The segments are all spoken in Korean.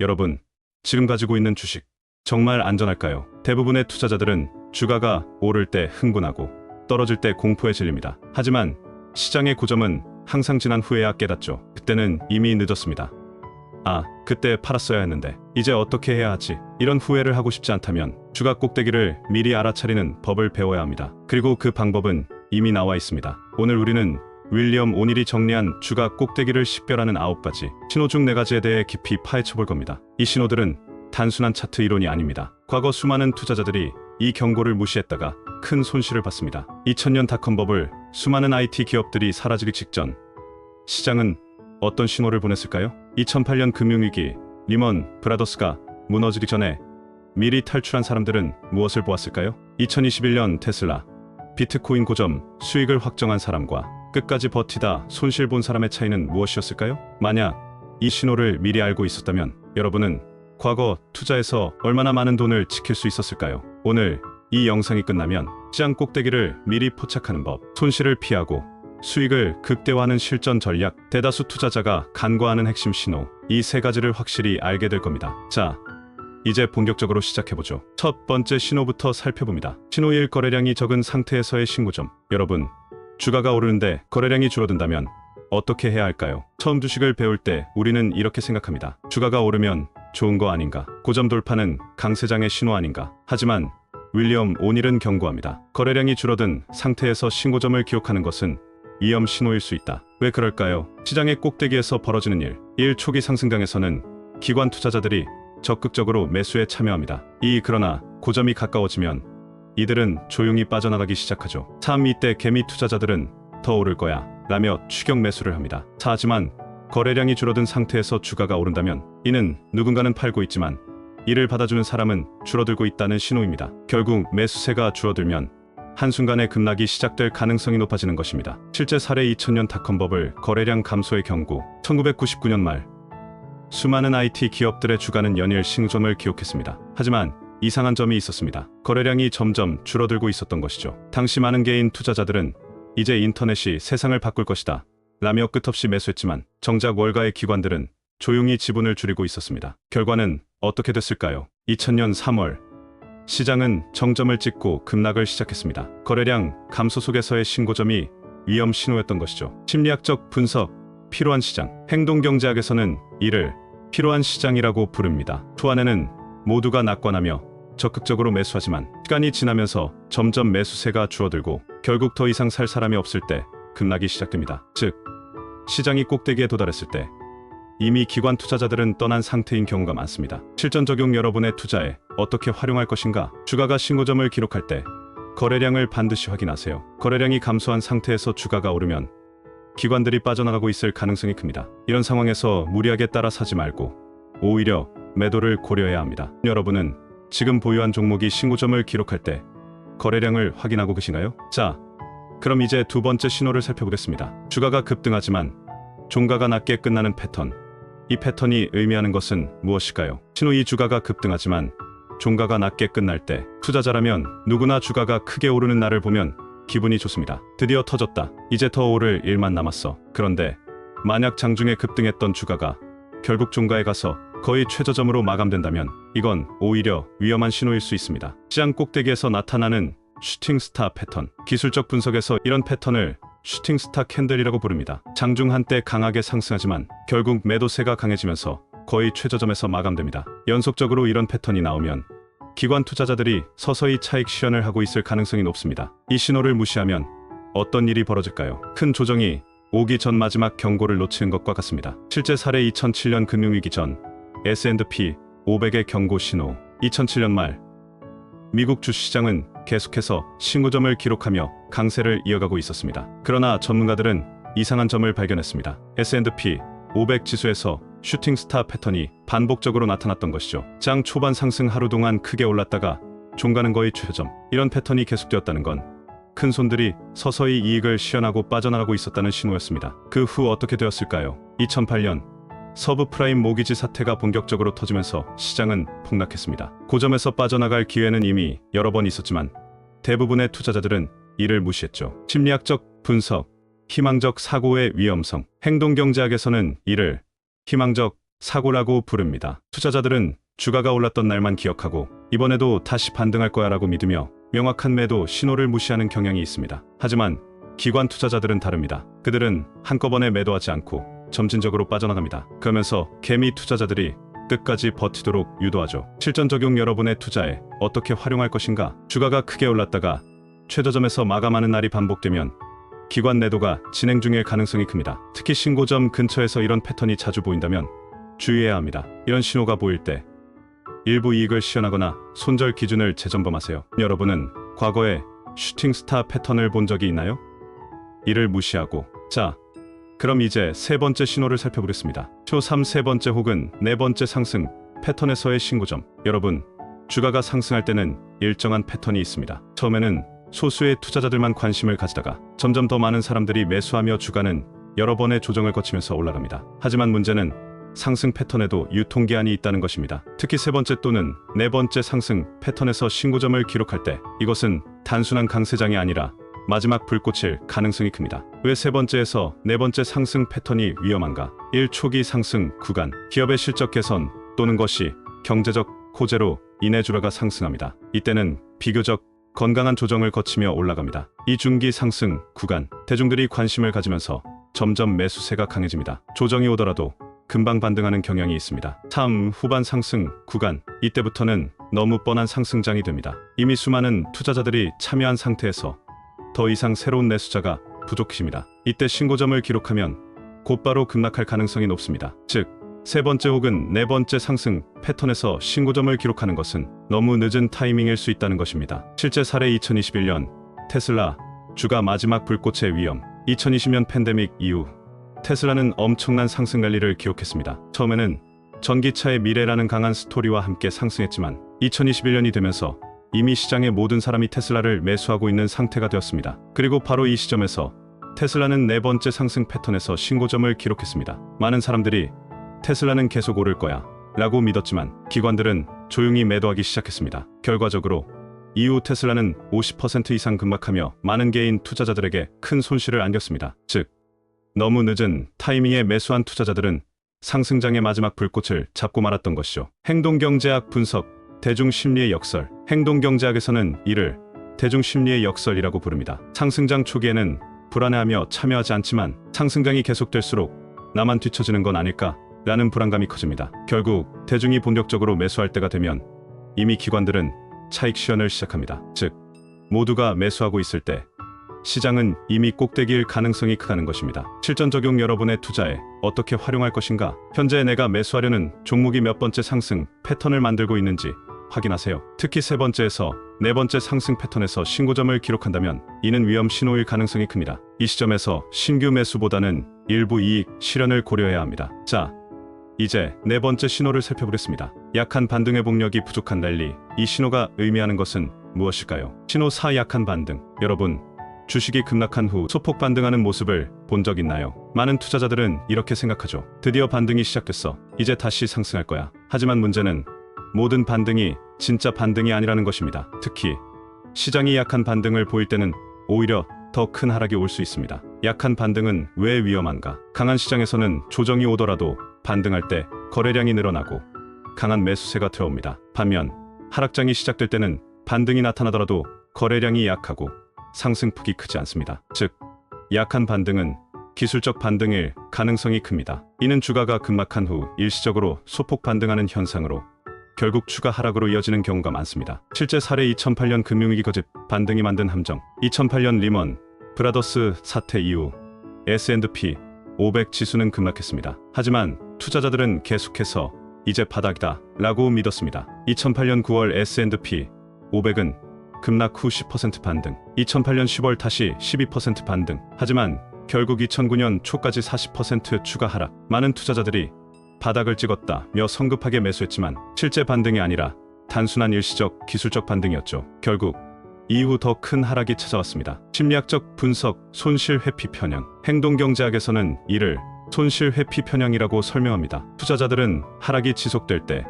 여러분, 지금 가지고 있는 주식 정말 안전할까요? 대부분의 투자자들은 주가가 오를 때 흥분하고 떨어질 때 공포에 질립니다. 하지만 시장의 고점은 항상 지난 후에야 깨닫죠. 그때는 이미 늦었습니다. 아, 그때 팔았어야 했는데 이제 어떻게 해야 하지? 이런 후회를 하고 싶지 않다면 주가 꼭대기를 미리 알아차리는 법을 배워야 합니다. 그리고 그 방법은 이미 나와 있습니다. 오늘 우리는 윌리엄 오닐이 정리한 주가 꼭대기를 식별하는 아홉 가지 신호 중 네 가지에 대해 깊이 파헤쳐 볼 겁니다. 이 신호들은 단순한 차트 이론이 아닙니다. 과거 수많은 투자자들이 이 경고를 무시했다가 큰 손실을 봤습니다. 2000년 닷컴 버블 수많은 IT 기업들이 사라지기 직전 시장은 어떤 신호를 보냈을까요? 2008년 금융위기 리먼 브라더스가 무너지기 전에 미리 탈출한 사람들은 무엇을 보았을까요? 2021년 테슬라 비트코인 고점 수익을 확정한 사람과 끝까지 버티다 손실 본 사람의 차이는 무엇이었을까요? 만약 이 신호를 미리 알고 있었다면 여러분은 과거 투자에서 얼마나 많은 돈을 지킬 수 있었을까요? 오늘 이 영상이 끝나면 시장 꼭대기를 미리 포착하는 법, 손실을 피하고 수익을 극대화하는 실전 전략, 대다수 투자자가 간과하는 핵심 신호, 이 세 가지를 확실히 알게 될 겁니다. 자, 이제 본격적으로 시작해보죠. 첫 번째 신호부터 살펴봅니다. 신호 1 거래량이 적은 상태에서의 신고점. 여러분, 주가가 오르는데 거래량이 줄어든다면 어떻게 해야 할까요? 처음 주식을 배울 때 우리는 이렇게 생각합니다. 주가가 오르면 좋은 거 아닌가? 고점 돌파는 강세장의 신호 아닌가? 하지만 윌리엄 오닐은 경고합니다. 거래량이 줄어든 상태에서 신고점을 기록하는 것은 위험 신호일 수 있다. 왜 그럴까요? 시장의 꼭대기에서 벌어지는 일, 일 초기 상승장에서는 기관 투자자들이 적극적으로 매수에 참여합니다. 이 그러나 고점이 가까워지면 이들은 조용히 빠져나가기 시작하죠. 참 이때 개미 투자자들은 더 오를 거야 라며 추격 매수를 합니다. 자, 하지만 거래량이 줄어든 상태에서 주가가 오른다면 이는 누군가는 팔고 있지만 이를 받아주는 사람은 줄어들고 있다는 신호입니다. 결국 매수세가 줄어들면 한순간에 급락이 시작될 가능성이 높아지는 것입니다. 실제 사례 2000년 닷컴 버블 거래량 감소의 경고 1999년 말 수많은 IT 기업들의 주가는 연일 신고점을 기록했습니다. 하지만 이상한 점이 있었습니다. 거래량이 점점 줄어들고 있었던 것이죠. 당시 많은 개인 투자자들은 이제 인터넷이 세상을 바꿀 것이다. 라며 끝없이 매수했지만 정작 월가의 기관들은 조용히 지분을 줄이고 있었습니다. 결과는 어떻게 됐을까요? 2000년 3월 시장은 정점을 찍고 급락을 시작했습니다. 거래량 감소 속에서의 신고점이 위험 신호였던 것이죠. 심리학적 분석, 필요한 시장, 행동경제학에서는 이를 필요한 시장이라고 부릅니다. 초안에는 모두가 낙관하며 적극적으로 매수하지만 시간이 지나면서 점점 매수세가 줄어들고 결국 더 이상 살 사람이 없을 때 급락이 시작됩니다. 즉, 시장이 꼭대기에 도달했을 때 이미 기관 투자자들은 떠난 상태인 경우가 많습니다. 실전 적용 여러분의 투자에 어떻게 활용할 것인가? 주가가 신고점을 기록할 때 거래량을 반드시 확인하세요. 거래량이 감소한 상태에서 주가가 오르면 기관들이 빠져나가고 있을 가능성이 큽니다. 이런 상황에서 무리하게 따라 사지 말고 오히려 매도를 고려해야 합니다. 여러분은 지금 보유한 종목이 신고점을 기록할 때 거래량을 확인하고 계신가요? 자, 그럼 이제 두 번째 신호를 살펴보겠습니다. 주가가 급등하지만 종가가 낮게 끝나는 패턴. 이 패턴이 의미하는 것은 무엇일까요? 신호 이 주가가 급등하지만 종가가 낮게 끝날 때 투자자라면 누구나 주가가 크게 오르는 날을 보면 기분이 좋습니다. 드디어 터졌다. 이제 더 오를 일만 남았어. 그런데 만약 장중에 급등했던 주가가 결국 종가에 가서 거의 최저점으로 마감된다면 이건 오히려 위험한 신호일 수 있습니다. 시장 꼭대기에서 나타나는 슈팅 스타 패턴. 기술적 분석에서 이런 패턴을 슈팅 스타 캔들이라고 부릅니다. 장중 한때 강하게 상승하지만 결국 매도세가 강해지면서 거의 최저점에서 마감됩니다. 연속적으로 이런 패턴이 나오면 기관 투자자들이 서서히 차익 실현을 하고 있을 가능성이 높습니다. 이 신호를 무시하면 어떤 일이 벌어질까요? 큰 조정이 오기 전 마지막 경고를 놓치는 것과 같습니다. 실제 사례 2007년 금융위기 전 S&P 500의 경고 신호 2007년 말 미국 주시장은 계속해서 신고점을 기록하며 강세를 이어가고 있었습니다. 그러나 전문가들은 이상한 점을 발견했습니다. S&P 500 지수에서 슈팅 스타 패턴이 반복적으로 나타났던 것이죠. 장 초반 상승 하루 동안 크게 올랐다가 종가는 거의 최저점. 이런 패턴이 계속되었다는 건 큰 손들이 서서히 이익을 실현하고 빠져나가고 있었다는 신호였습니다. 그 후 어떻게 되었을까요? 2008년 서브 프라임 모기지 사태가 본격적으로 터지면서 시장은 폭락했습니다. 고점에서 빠져나갈 기회는 이미 여러 번 있었지만 대부분의 투자자들은 이를 무시했죠. 심리학적 분석, 희망적 사고의 위험성, 행동경제학에서는 이를 희망적 사고라고 부릅니다. 투자자들은 주가가 올랐던 날만 기억하고 이번에도 다시 반등할 거야 라고 믿으며 명확한 매도 신호를 무시하는 경향이 있습니다. 하지만 기관 투자자들은 다릅니다. 그들은 한꺼번에 매도하지 않고 점진적으로 빠져나갑니다. 그러면서 개미 투자자들이 끝까지 버티도록 유도하죠. 실전 적용 여러분의 투자에 어떻게 활용할 것인가? 주가가 크게 올랐다가 최저점에서 마감하는 날이 반복되면 기관 내도가 진행 중일 가능성이 큽니다. 특히 신고점 근처에서 이런 패턴이 자주 보인다면 주의해야 합니다. 이런 신호가 보일 때 일부 이익을 시연하거나 손절 기준을 재점검하세요. 여러분은 과거에 슈팅 스타 패턴을 본 적이 있나요? 이를 무시하고 자 그럼 이제 세 번째 신호를 살펴보겠습니다. 초3 세 번째 혹은 네 번째 상승 패턴에서의 신고점. 여러분, 주가가 상승할 때는 일정한 패턴이 있습니다. 처음에는 소수의 투자자들만 관심을 가지다가 점점 더 많은 사람들이 매수하며 주가는 여러 번의 조정을 거치면서 올라갑니다. 하지만 문제는 상승 패턴에도 유통기한이 있다는 것입니다. 특히 세 번째 또는 네 번째 상승 패턴에서 신고점을 기록할 때 이것은 단순한 강세장이 아니라 마지막 불꽃일 가능성이 큽니다. 왜 세 번째에서 네 번째 상승 패턴이 위험한가? 1. 초기 상승 구간 기업의 실적 개선 또는 것이 경제적 호재로 인해 주가가 상승합니다. 이때는 비교적 건강한 조정을 거치며 올라갑니다. 이 중기 상승 구간 대중들이 관심을 가지면서 점점 매수세가 강해집니다. 조정이 오더라도 금방 반등하는 경향이 있습니다. 3. 후반 상승 구간 이때부터는 너무 뻔한 상승장이 됩니다. 이미 수많은 투자자들이 참여한 상태에서 더 이상 새로운 매수자가 부족해집니다. 이때 신고점을 기록하면 곧바로 급락할 가능성이 높습니다. 즉, 세 번째 혹은 네 번째 상승 패턴에서 신고점을 기록하는 것은 너무 늦은 타이밍일 수 있다는 것입니다. 실제 사례 2021년 테슬라 주가 마지막 불꽃의 위험 2020년 팬데믹 이후 테슬라는 엄청난 상승 랠리를 기록했습니다. 처음에는 전기차의 미래라는 강한 스토리와 함께 상승했지만 2021년이 되면서 이미 시장의 모든 사람이 테슬라를 매수하고 있는 상태가 되었습니다. 그리고 바로 이 시점에서 테슬라는 네 번째 상승 패턴에서 신고점을 기록했습니다. 많은 사람들이 테슬라는 계속 오를 거야 라고 믿었지만 기관들은 조용히 매도하기 시작했습니다. 결과적으로 이후 테슬라는 50% 이상 급락하며 많은 개인 투자자들에게 큰 손실을 안겼습니다. 즉, 너무 늦은 타이밍에 매수한 투자자들은 상승장의 마지막 불꽃을 잡고 말았던 것이죠. 행동경제학 분석, 대중심리의 역설. 행동경제학에서는 이를 대중심리의 역설이라고 부릅니다. 상승장 초기에는 불안해하며 참여하지 않지만 상승장이 계속될수록 나만 뒤처지는 건 아닐까? 라는 불안감이 커집니다. 결국 대중이 본격적으로 매수할 때가 되면 이미 기관들은 차익 실현을 시작합니다. 즉, 모두가 매수하고 있을 때 시장은 이미 꼭대기일 가능성이 크다는 것입니다. 실전 적용 여러분의 투자에 어떻게 활용할 것인가? 현재 내가 매수하려는 종목이 몇 번째 상승 패턴을 만들고 있는지 확인하세요. 특히 세 번째에서 네 번째 상승 패턴에서 신고점을 기록한다면 이는 위험 신호일 가능성이 큽니다. 이 시점에서 신규 매수보다는 일부 이익 실현을 고려해야 합니다. 자, 이제 네 번째 신호를 살펴보겠습니다. 약한 반등 회복력이 부족한 랠리. 이 신호가 의미하는 것은 무엇일까요? 신호 4 약한 반등. 여러분, 주식이 급락한 후 소폭 반등하는 모습을 본 적 있나요? 많은 투자자들은 이렇게 생각하죠. 드디어 반등이 시작됐어. 이제 다시 상승할 거야. 하지만 문제는 모든 반등이 진짜 반등이 아니라는 것입니다. 특히 시장이 약한 반등을 보일 때는 오히려 더 큰 하락이 올 수 있습니다. 약한 반등은 왜 위험한가? 강한 시장에서는 조정이 오더라도 반등할 때 거래량이 늘어나고 강한 매수세가 들어옵니다. 반면 하락장이 시작될 때는 반등이 나타나더라도 거래량이 약하고 상승폭이 크지 않습니다. 즉, 약한 반등은 기술적 반등일 가능성이 큽니다. 이는 주가가 급락한 후 일시적으로 소폭 반등하는 현상으로 결국 추가 하락으로 이어지는 경우가 많습니다. 실제 사례 2008년 금융위기 거짓 반등이 만든 함정, 2008년 리먼 브라더스 사태 이후 S&P 500 지수는 급락했습니다. 하지만 투자자들은 계속해서 이제 바닥이다 라고 믿었습니다. 2008년 9월 S&P 500은 급락 후 10% 반등, 2008년 10월 다시 12% 반등. 하지만 결국 2009년 초까지 40% 추가 하락. 많은 투자자들이 바닥을 찍었다며 성급하게 매수했지만 실제 반등이 아니라 단순한 일시적 기술적 반등이었죠. 결국 이후 더 큰 하락이 찾아왔습니다. 심리학적 분석, 손실 회피 편향. 행동 경제학에서는 이를 손실 회피 편향이라고 설명합니다. 투자자들은 하락이 지속될 때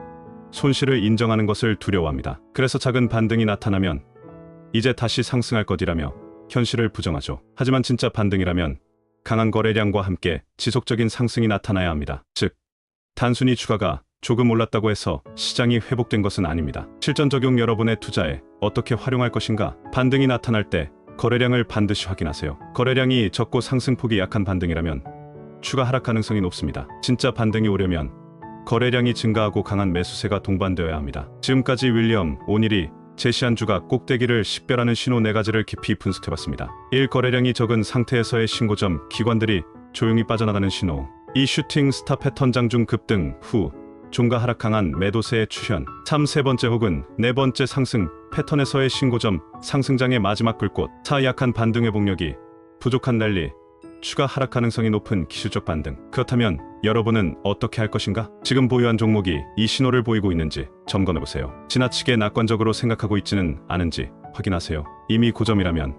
손실을 인정하는 것을 두려워합니다. 그래서 작은 반등이 나타나면 이제 다시 상승할 것이라며 현실을 부정하죠. 하지만 진짜 반등이라면 강한 거래량과 함께 지속적인 상승이 나타나야 합니다. 즉, 단순히 주가가 조금 올랐다고 해서 시장이 회복된 것은 아닙니다. 실전 적용 여러분의 투자에 어떻게 활용할 것인가? 반등이 나타날 때 거래량을 반드시 확인하세요. 거래량이 적고 상승폭이 약한 반등이라면 추가 하락 가능성이 높습니다. 진짜 반등이 오려면 거래량이 증가하고 강한 매수세가 동반되어야 합니다. 지금까지 윌리엄 오닐이 제시한 주가 꼭대기를 식별하는 신호 네 가지를 깊이 분석해봤습니다. 1. 거래량이 적은 상태에서의 신고점, 기관들이 조용히 빠져나가는 신호. 2. 슈팅 스타 패턴 장중 급등 후 종가 하락 강한 매도세의 추현. 3. 세 번째 혹은 네 번째 상승 패턴에서의 신고점, 상승장의 마지막 불꽃. 4. 약한 반등 회복력이 부족한 랠리. 추가 하락 가능성이 높은 기술적 반등. 그렇다면 여러분은 어떻게 할 것인가? 지금 보유한 종목이 이 신호를 보이고 있는지 점검해 보세요. 지나치게 낙관적으로 생각하고 있지는 않은지 확인하세요. 이미 고점이라면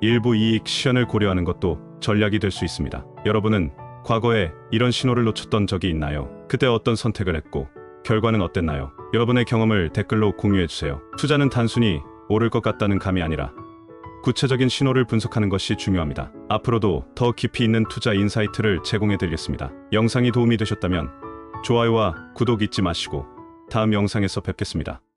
일부 이익 시현을 고려하는 것도 전략이 될 수 있습니다. 여러분은 과거에 이런 신호를 놓쳤던 적이 있나요? 그때 어떤 선택을 했고 결과는 어땠나요? 여러분의 경험을 댓글로 공유해 주세요. 투자는 단순히 오를 것 같다는 감이 아니라 구체적인 신호를 분석하는 것이 중요합니다. 앞으로도 더 깊이 있는 투자 인사이트를 제공해 드리겠습니다. 영상이 도움이 되셨다면 좋아요와 구독 잊지 마시고 다음 영상에서 뵙겠습니다.